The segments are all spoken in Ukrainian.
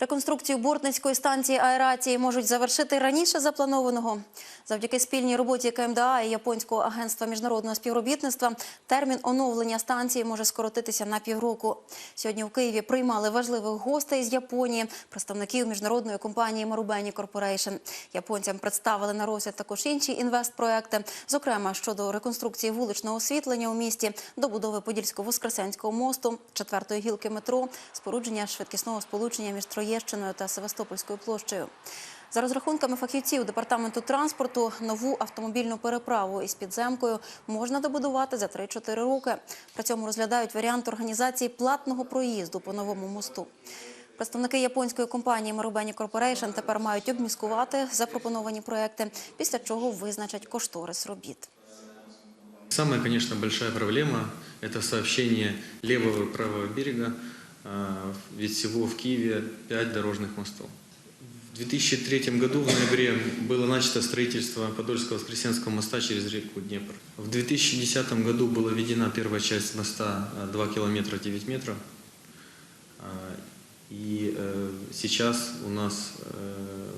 Реконструкцію бортницької станції аерації можуть завершити раніше запланованого. Завдяки спільній роботі КМДА і Японського агентства міжнародного співробітництва термін оновлення станції може скоротитися на півроку. Сьогодні в Києві приймали важливих гостей з Японії, представників міжнародної компанії Marubeni Corporation. Японцям представили на розгляд також інші інвестпроекти, зокрема щодо реконструкції вуличного освітлення у місті, добудови Подільсько-Воскресенського мосту, четвертої гілки метро, спорудження швидкісного сполучення між Троєщиною та Севастопольською площею. За розрахунками фахівців департаменту транспорту, нову автомобільну переправу із підземкою можна добудувати за 3-4 роки. При цьому розглядають варіант організації платного проїзду по новому мосту. Представники японської компанії Marubeni Corporation тепер мають обміскувати запропоновані проекти, після чого визначать кошторис робіт. Самая, конечно, большая проблема – это сообщение левого и правого берега, ведь всего в Киеве пять дорожных мостов. В 2003 году, в ноябре, было начато строительство Подольского-Воскресенского моста через реку Днепр. В 2010 году была введена первая часть моста а, 2 километра 9 метров. А, И э, сейчас у нас э,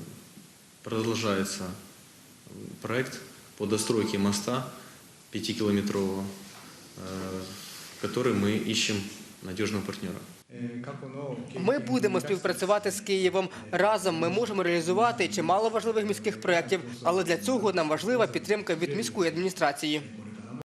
продолжается проект по достройке моста 5-километрового, э, который мы ищем надежного партнера. Ми будемо співпрацювати з Києвом. Разом ми можемо реалізувати чимало важливих міських проєктів, але для цього нам важлива підтримка від міської адміністрації.